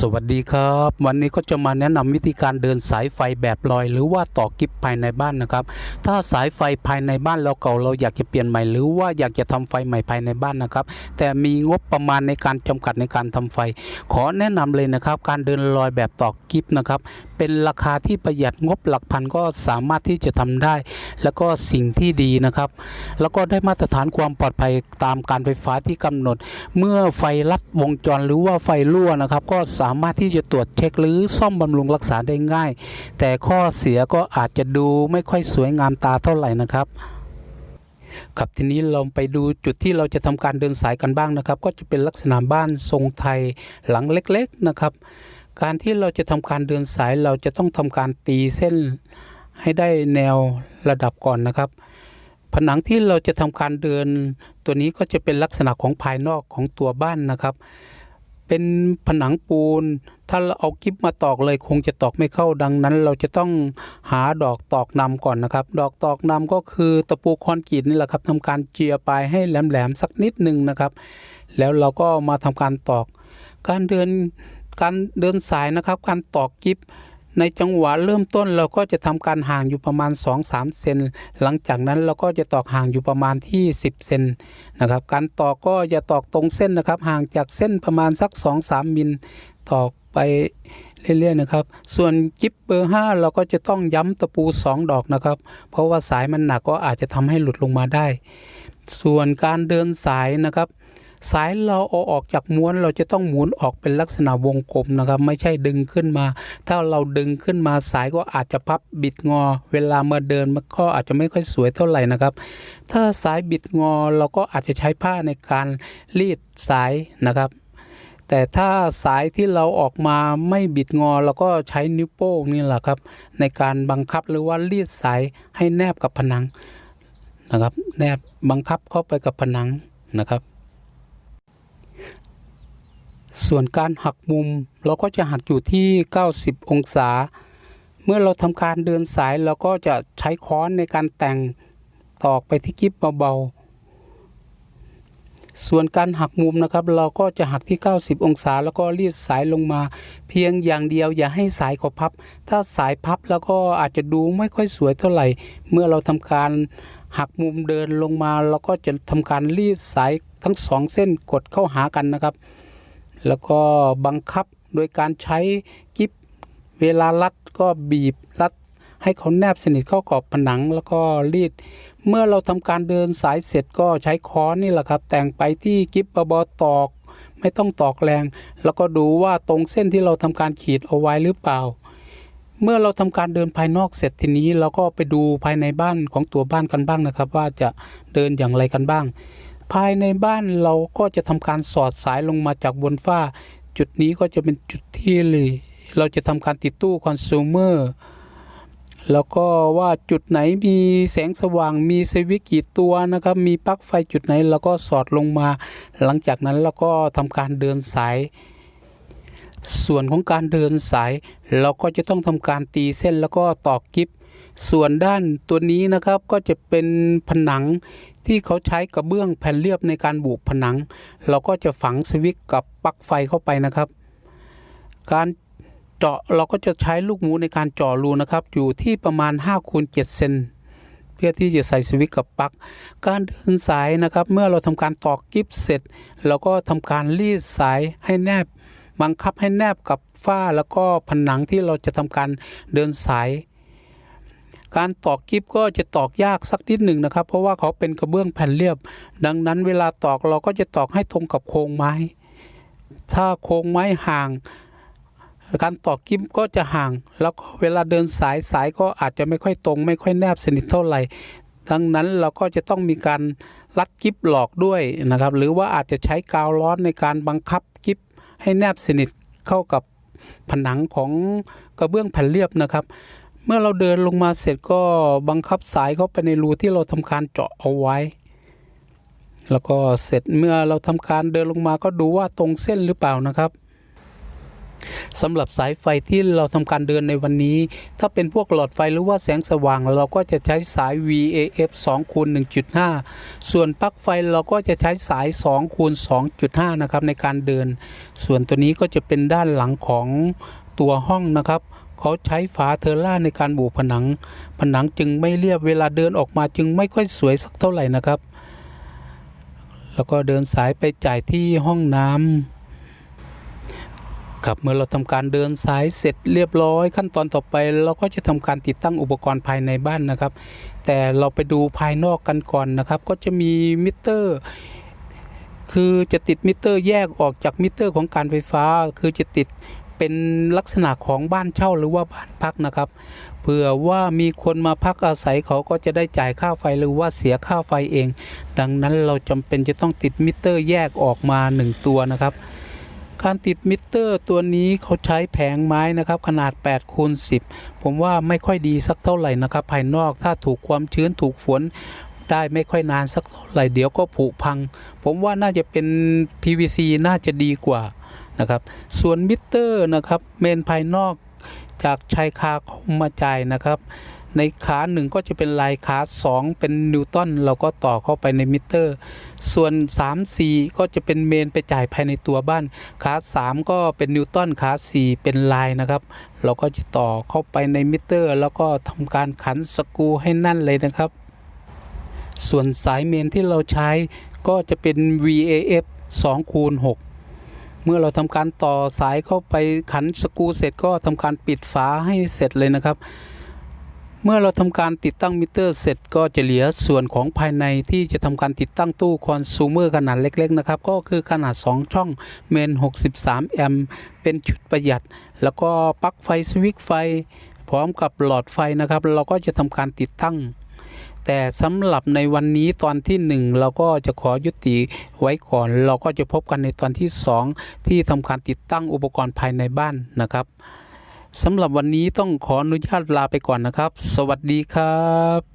สวัสดีครับ วันนี้ก็จะมาแนะนำวิธีการเดินสายไฟแบบลอย หรือว่าต่อกิฟภายในบ้านนะครับ ถ้าสายไฟภายในบ้านเราเก่าเราอยากจะเปลี่ยนใหม่หรือว่าอยากจะทำไฟใหม่ภายในบ้านนะครับ แต่มีงบประมาณในการจำกัดในการทำไฟ ขอแนะนำเลยนะครับ การเดินลอยแบบต่อกิฟนะครับ เป็นราคาที่ประหยัดงบหลักพันก็สามารถที่จะทำได้ แล้วก็สิ่งที่ดีนะครับ แล้วก็ได้มาตรฐานความปลอดภัยตามการไฟฟ้าที่กำหนด เมื่อไฟลัดวงจรหรือว่าไฟรั่วนะครับ ก็สามารถที่จะตรวจเช็คหรือซ่อมบำรุงรักษาได้ง่าย แต่ข้อเสียก็อาจจะดูไม่ค่อยสวยงามตาเท่าไหร่นะครับครับทีนี้เราไปดูจุดที่เราจะทำการเดินสายกันบ้างนะครับ ก็จะเป็นลักษณะบ้านทรงไทยหลังเล็ก ๆนะครับ การที่เราจะทำการเดินสายเราจะต้องทำการตีเส้นให้ได้แนวระดับก่อนนะครับ ผนังที่เราจะทำการเดิน ตัวนี้ก็จะเป็นลักษณะของภายนอกของตัวบ้านนะครับ เป็นผนังปูน ถ้าเราเอากิ๊บมาตอกเลยคงจะตอกไม่เข้าดังนั้น เราจะต้องหาดอกตอกนำก่อนนะครับ ดอกตอกนำก็คือตะปูคอนกรีตนี่แหละครับทำการเจียปลายให้แหลมๆสักนิดหนึ่งนะครับ แล้วเราก็มาทำการตอก การเดิน การเดินสายนะครับ การตอกกิฟในจังหวะเริ่มต้นเราก็จะทำการห่างอยู่ประมาณ 2-3 เซนหลังจากนั้นเราก็จะตอกห่างอยู่ประมาณที่ 10 เซนนะครับ การตอกก็อย่าตอกตรงเส้นนะครับ ห่างจากเส้นประมาณสัก 2-3 มิลตอกไปเรื่อยๆนะครับ ส่วนกิฟเบอร์ 5 เราก็จะต้องย้ำตะปู 2 ดอกนะครับ เพราะว่าสายมันหนักก็อาจจะทำให้หลุดลงมาได้ ส่วนการเดินสายนะครับ สายเราเอาออกจากม้วนเราจะต้องหมุนออกเป็นลักษณะวงกลมนะครับ ไม่ใช่ดึงขึ้นมา ถ้าเราดึงขึ้นมาสายก็อาจจะพับบิดงอ เวลาเมื่อเดินมันก็อาจจะไม่ค่อยสวยเท่าไหร่นะครับ ถ้าสายบิดงอเราก็อาจจะใช้ผ้าในการรีดสายนะครับแต่ถ้าสายที่เราออกมาไม่บิดงอเราก็ใช้นิ้วโป้งนี่แหละครับ ในการบังคับหรือว่ารีดสายให้แนบกับผนังนะครับ แนบบังคับเข้าไปกับผนังนะครับ ส่วนการหักมุมเราก็จะหักอยู่ที่ 90 องศา เมื่อเราทำการเดินสายเราก็จะใช้ค้อนในการแต่งตอกไปที่กิ๊บเบาๆ ส่วนการหักมุมนะครับ เราก็จะหักที่ 90 องศา แล้วก็รีดสายลงมา เพียงอย่างเดียวอย่าให้สายเขาพับ ถ้าสายพับแล้วก็อาจจะดูไม่ค่อยสวยเท่าไหร่ เมื่อเราทำการหักมุมเดินลงมา เราก็จะทำการรีดสายทั้งสองเส้นกดเข้าหากันนะครับ แล้วก็บังคับโดยการใช้กิ๊บเวลารัดก็บีบรัดให้เขาแนบสนิทเข้ากับผนังแล้วก็รีด เมื่อเราทำการเดินสายเสร็จก็ใช้ค้อนนี่แหละครับ แต่งไปที่กิ๊บบาๆตอก ไม่ต้องตอกแรง แล้วก็ดูว่าตรงเส้นที่เราทำการขีดเอาไว้หรือเปล่า เมื่อเราทำการเดินภายนอกเสร็จทีนี้เราก็ไปดูภายในบ้านของตัวบ้านกันบ้างนะครับ ว่าจะเดินอย่างไรกันบ้าง ภายในบ้านเราก็จะทำการสอดสายลงมาจากบนฝ้า จุดนี้ก็จะเป็นจุดที่เราจะทำการติดตู้คอน sumer แล้วก็ว่าจุดไหนมีแสงสว่างมีสวิตช์กี่ตัวนะครับ มีปลั๊กไฟจุดไหนเราก็สอดลงมา หลังจากนั้นเราก็ทำการเดินสาย ส่วนของการเดินสาย เราก็จะต้องทำการตีเส้นแล้วก็ตอกกิฟส่วนด้านตัวนี้นะครับก็จะเป็นผนัง ที่เขาใช้กระเบื้องแผ่นเรียบในการบุกผนัง เราก็จะฝังสวิตกับปลั๊กไฟเข้าไปนะครับ การเจาะเราก็จะใช้ลูกหมูในการเจาะรูนะครับ อยู่ที่ประมาณ5คูณ7เซนเพื่อที่จะใส่สวิตกับปลั๊กการเดินสายนะครับ เมื่อเราทำการตอกกิฟเสร็จเราก็ทำการรีดสายให้แนบบังคับให้แนบกับฝ้าแล้วก็ผนังที่เราจะทำการเดินสาย การตอกกิฟก็จะตอกยากสักนิดหนึ่งนะครับ เพราะว่าเขาเป็นกระเบื้องแผ่นเรียบ ดังนั้นเวลาตอกเราก็จะตอกให้ตรงกับโครงไม้ ถ้าโครงไม้ห่าง การตอกกิฟก็จะห่าง แล้วก็เวลาเดินสายสายก็อาจจะไม่ค่อยตรง ไม่ค่อยแนบสนิทเท่าไหร่ดังนั้นเราก็จะต้องมีการรัดกิฟหลอกด้วยนะครับ หรือว่าอาจจะใช้กาวร้อนในการบังคับกิฟให้แนบสนิทเข้ากับผนังของกระเบื้องแผ่นเรียบนะครับ เมื่อเราเดินลงมาเสร็จก็บังคับสายเข้าไปในรูที่เราทำการเจาะเอาไว้ แล้วก็เสร็จเมื่อเราทำการเดินลงมาก็ดูว่าตรงเส้นหรือเปล่านะครับสำหรับสายไฟที่เราทำการเดินในวันนี้ ถ้าเป็นพวกหลอดไฟหรือว่าแสงสว่าง เราก็จะใช้สาย VAF 2คูณ1.5 ส่วนปลั๊กไฟเราก็จะใช้สาย2คูณ2.5 นะครับในการเดิน ส่วนตัวนี้ก็จะเป็นด้านหลังของตัวห้องนะครับ เขาใช้ฝาเทอร่าในการบุผนัง ผนังจึงไม่เรียบเวลาเดินออกมาจึงไม่ค่อยสวยสักเท่าไหร่นะครับ แล้วก็เดินสายไปจ่ายที่ห้องน้ำครับเมื่อเราทำการเดินสายเสร็จเรียบร้อย ขั้นตอนต่อไปเราก็จะทำการติดตั้งอุปกรณ์ภายในบ้านนะครับ แต่เราไปดูภายนอกกันก่อนนะครับ ก็จะมีมิเตอร์คือจะติดมิเตอร์แยกออกจากมิเตอร์ของการไฟฟ้า คือจะติด เป็นลักษณะของบ้านเช่าหรือว่าบ้านพักนะครับเผื่อว่ามีคนมาพักอาศัยเขาก็จะได้จ่ายค่าไฟหรือว่าเสียค่าไฟเอง ดังนั้นเราจำเป็นจะต้องติดมิเตอร์แยกออกมา 1 ตัวนะครับการติดมิเตอร์ตัวนี้เขาใช้แผงไม้นะครับ ขนาด8คูณ10 ผมว่าไม่ค่อยดีสักเท่าไหร่นะครับ ภายนอกถ้าถูกความชื้นถูกฝนได้ไม่ค่อยนานสักเท่าไหร่เดี๋ยวก็ผุพัง ผมว่าน่าจะเป็น PVC น่าจะดีกว่า นะครับ ส่วนมิเตอร์นะครับเมนภายนอกจากชายคาเข้ามาจ่ายนะครับ ในขาหนึ่งก็จะเป็นลายขา 2 เป็นนิวตันเราก็ต่อเข้าไปในมิเตอร์ ส่วน 3 4 ก็จะเป็นเมนไปจ่ายภายในตัวบ้าน ขา 3 ก็เป็นนิวตันขา 4 เป็นลายนะครับ เราก็จะต่อเข้าไปในมิเตอร์ แล้วก็ทำการขันสกรูให้นั่นเลยนะครับ ส่วนสายเมนที่เราใช้ก็จะเป็น VAF 2คูณ6 เมื่อเราทำการต่อสายเข้าไปขันสกูเสร็จก็ทำการปิดฝาให้เสร็จเลยนะครับ เมื่อเราทำการติดตั้งมิเตอร์เสร็จก็จะเหลือส่วนของภายในที่จะทำการติดตั้งตู้คอน sumer ขนาดเล็กๆนะครับ ก็คือขนาด 2 ช่องเมน 63 แอมป์เป็นชุดประหยัด แล้วก็ปลั๊กไฟสวิตช์ไฟ พร้อมกับหลอดไฟนะครับ เราก็จะทำการติดตั้ง แต่สำหรับในวันนี้ตอนที่ 1 เราก็จะขอยุติไว้ก่อน เราก็จะพบกันในตอนที่ 2 ที่ทำการติดตั้งอุปกรณ์ภายในบ้านนะครับสำหรับวันนี้ต้องขออนุญาตลาไปก่อนนะครับ สวัสดีครับ